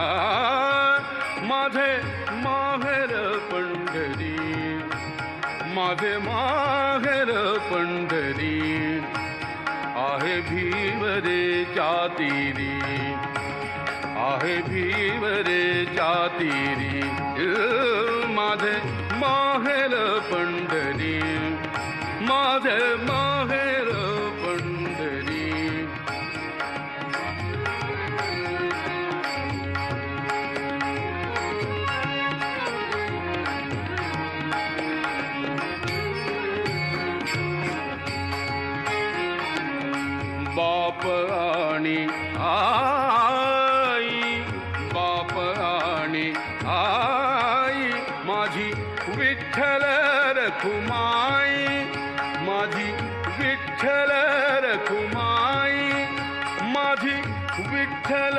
आ माझे माहेर पंढरी माझे माहेर पंढरी आहे भीवरे जातीरी आहे भीवरे जातीरी अ, माझे माहेर पंढरी माझे माहेर बाप आणि आई बाप आणि आई माझी विठ्ठल रखुमाई माझी विठ्ठल रखुमाई माझी विठ्ठल